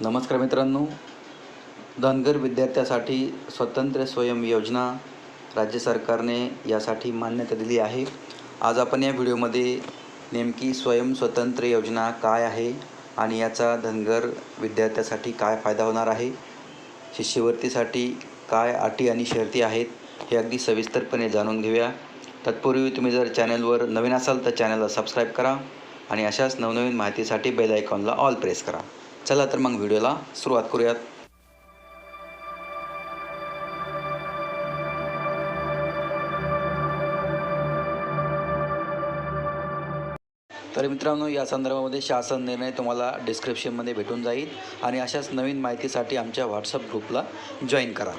नमस्कार मित्रांनो. धनगर विद्यार्थ्यासाठी स्वतंत्र स्वयं योजना राज्य सरकारने यासाठी मान्यता दिली आहे. आज आपण या व्हिडिओमध्ये नेमकी स्वयं स्वतंत्र योजना काय आहे आणि याचा धनगर विद्यार्थ्यासाठी काय फायदा होणार आहे शिष्यवृत्तीसाठी काय अटी आणि शर्ती आहेत हे अगदी सविस्तरपणे जाणून घेऊया. तत्पूर्वी तुम्ही जर चॅनलवर नवीन असाल तर चॅनलला सबस्क्राईब करा आणि अशाच नवनवीन माहितीसाठी बेल आयकॉनला ऑल प्रेस करा. चला तर मग व्हिडिओला सुरुवात करूयात. तर मित्रांनो या संदर्भामध्ये शासन निर्णय तुम्हाला डिस्क्रिप्शनमध्ये भेटून जाईल आणि अशाच नवीन माहितीसाठी आमच्या व्हॉट्सअप ग्रुपला जॉईन करा.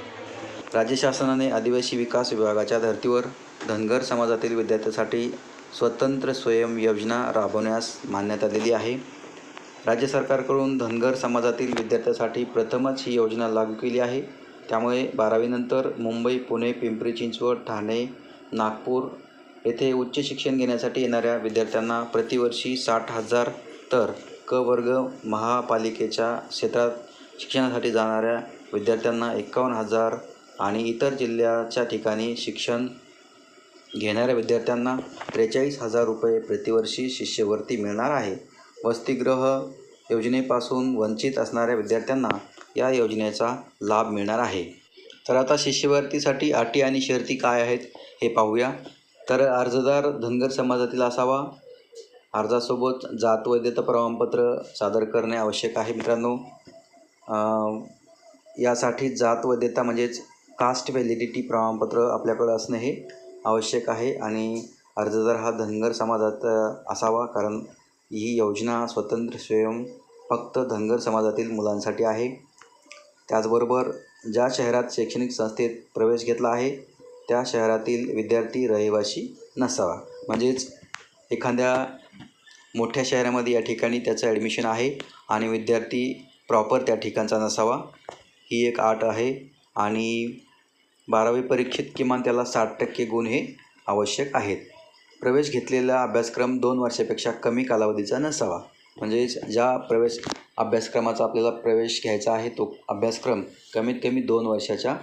राज्य शासनाने आदिवासी विकास विभागाच्या धर्तीवर धनगर समाजातील विद्यार्थ्यांसाठी स्वतंत्र स्वयं योजना राबवण्यास मान्यता दिली आहे. राज्य सरकारकडून धनगर समाजातील विद्यार्थ्यांसाठी प्रथमच ही योजना लागू केली आहे. त्यामुळे बारावीनंतर मुंबई पुणे पिंपरी चिंचवड ठाणे नागपूर येथे उच्च शिक्षण घेण्यासाठी येणाऱ्या विद्यार्थ्यांना प्रतिवर्षी साठ हजार तर क वर्ग महापालिकेच्या क्षेत्रात शिक्षणासाठी जाणाऱ्या विद्यार्थ्यांना एकावन्न हजार आणि इतर जिल्ह्याच्या ठिकाणी शिक्षण घेणाऱ्या विद्यार्थ्यांना त्रेचाळीस हजार रुपये प्रतिवर्षी शिष्यवृत्ती मिळणार आहे. वसतिगृह योजनेपासून वंचित असणाऱ्या विद्यार्थ्यांना या योजनेचा लाभ मिळणार आहे. तर आता शिष्यवृत्तीसाठी अटी आणि शर्ती काय आहेत हे पाहूया. तर अर्जदार धनगर समाजातील असावा. अर्जासोबत जात वैद्यता प्रमाणपत्र सादर करणे आवश्यक आहे मित्रांनो. यासाठी जात वैद्यता म्हणजेच कास्ट व्हॅलिडिटी प्रमाणपत्र आपल्याकडं असणे हे आवश्यक आहे आणि अर्जदार हा धनगर समाजात असावा. कारण ही योजना स्वतंत्र स्वयं फक्त धनगर समाजातील मुलांसाठी आहे. त्याचबरोबर ज्या शहरात शैक्षणिक संस्थेत प्रवेश घेतला आहे त्या शहरातील विद्यार्थी रहिवासी नसावा. म्हणजेच एखाद्या मोठ्या शहरामध्ये या ठिकाणी त्याचं ॲडमिशन आहे आणि विद्यार्थी प्रॉपर त्या ठिकाणचा नसावा ही एक आट आहे आणि बारावी परीक्षेत किमान त्याला साठ टक्के गुण हे आवश्यक आहेत. प्रवेश घेतलेला अभ्यासक्रम दोन वर्षापेक्षा कमी कालावधीचा नसावा. म्हणजेच ज्या प्रवेश अभ्यासक्रमाचा आपल्याला प्रवेश घ्यायचा आहे तो अभ्यासक्रम कमीत कमी दोन वर्षाच्या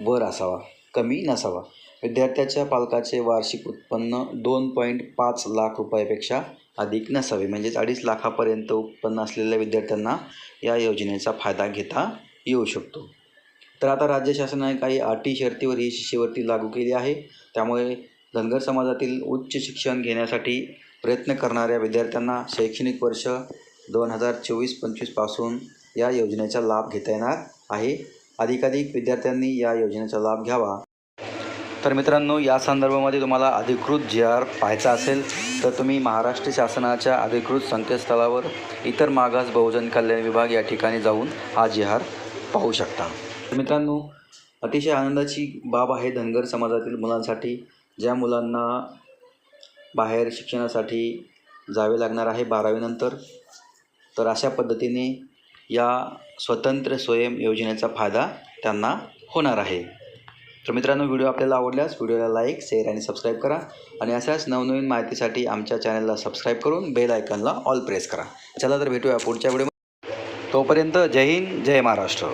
वर असावा कमी नसावा. विद्यार्थ्याच्या पालकाचे वार्षिक उत्पन्न दोन पॉईंट पाच लाख रुपयापेक्षा अधिक नसावे. म्हणजेच अडीच लाखापर्यंत उत्पन्न असलेल्या विद्यार्थ्यांना या योजनेचा फायदा घेता येऊ शकतो. तर आता राज्य शासनाने काही अटी शर्तीवर ही शिष्यवृत्ती लागू केली आहे. त्यामुळे धनगर समाजातील उच्च शिक्षण घेण्यासाठी प्रयत्न करणाऱ्या विद्यार्थ्यांना शैक्षणिक वर्ष दोन हजार चोवीस पंचवीसपासून या योजनेचा लाभ घेता येणार आहे. अधिकाधिक विद्यार्थ्यांनी या योजनेचा लाभ घ्यावा. तर मित्रांनो या संदर्भामध्ये तुम्हाला अधिकृत जी आर पाहायचा असेल तर तुम्ही महाराष्ट्र शासनाच्या अधिकृत संकेतस्थळावर इतर मागास बहुजन कल्याण विभाग या ठिकाणी जाऊन हा जी आर पाहू शकता. मित्रांनो अतिशय आनंदाची बाब आहे धनगर समाजातील मुलांसाठी. ज्या मुलांना बाहेर शिक्षणासाठी जावे लागणार आहे बारावीनंतर तर अशा पद्धतीने या स्वतंत्र स्वयं योजनेचा फायदा त्यांना होणार आहे. तर मित्रांनो व्हिडिओ आपल्याला आवडल्यास व्हिडिओला लाईक शेअर आणि सबस्क्राईब करा आणि अशाच नवनवीन माहितीसाठी आमच्या चॅनलला सबस्क्राईब करून बेल आयकनला ऑल प्रेस करा. चला तर भेटूया पुढच्या व्हिडिओ तोपर्यंत जय हिंद जय महाराष्ट्र.